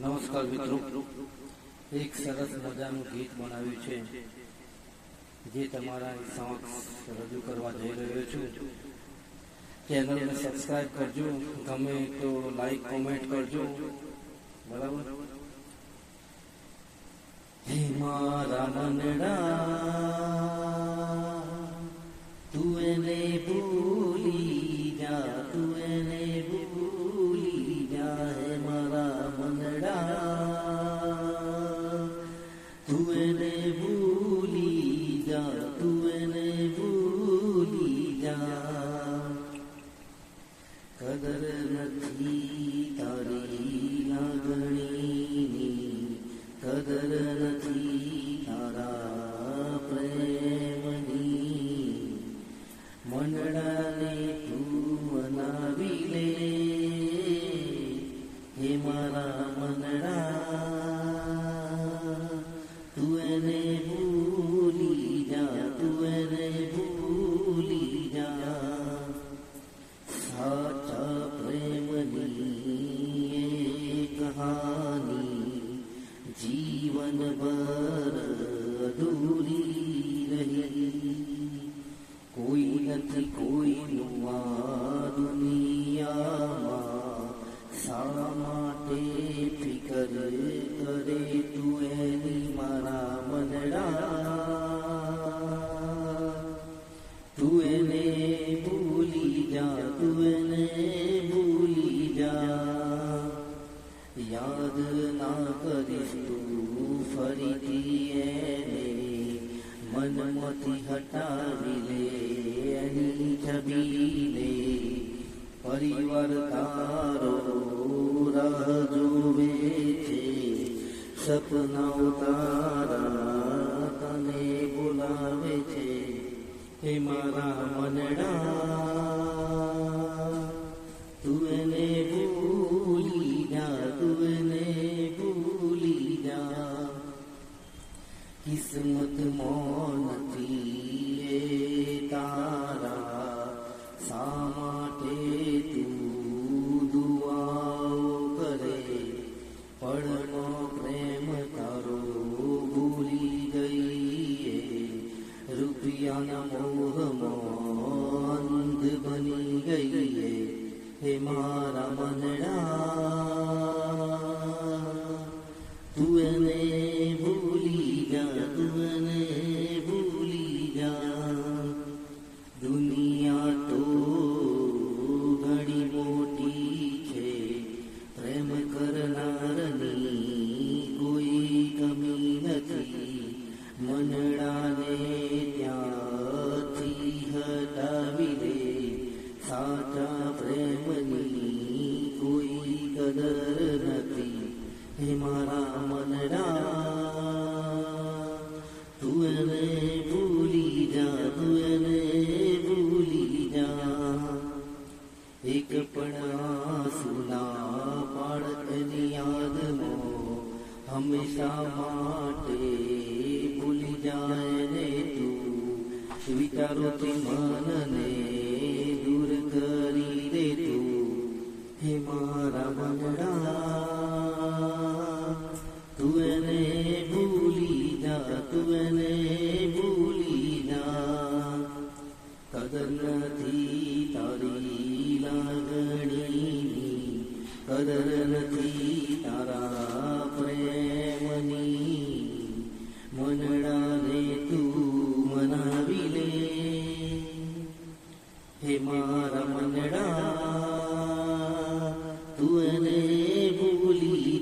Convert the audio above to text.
નમસ્કાર મિત્રો. એક સરસ મજાનું ગીત બનાવ્યું છે, જે તમારા સમક્ષ રજૂ કરવા જઈ રહ્યો છું. ચેનલને સબસ્ક્રાઇબ કરજો, ગમે તો લાઈક, કોમેન્ટ કરજો. બરાબર? હે મારા તું એને ભૂલી જા. ભર અધૂરી રહી કોઈ નથી કોઈનું આ દુનિયામાં શા માટે ફિકર કરે તું એની મારા મનડા તું એને ભૂલી જા, તું એને ભૂલી જા. યાદ ના કરીશ તું દીએ મન મોતી હટાવી લે, એની છબીને પરિવાર તારો રાહ જોવે છે સપનાઓ તારા તને બોલાવે છે. હે મારા કિસ્મત મોનતી તારા સા માટે તું દુઆઓ કરે પડનો પ્રેમ તારો ભૂલી ગઈ રૂપિયાના મોહમાં અંધ બની ગઈ એ હે મારા મનડા તું એને મનડાને ત્યાંથી હટાવી દે સાચા પ્રેમની કોઈ કદર નથી. હે મારા મનડા તું એને ભૂલી જા તું એને ભૂલી જા. એક પણ સુના બાળકની યાદમાં હંમેશા માટે વિચારોથી મનને દૂર કરી દે તું. હે મારા મનડા તું એને ભૂલી જા, તું એને ભૂલી જા. કદર નથી તારી લાગણીની કદર નથી તારા પ્રેમની. મનડાને તું હે મારા મનડા તું એને ભૂલી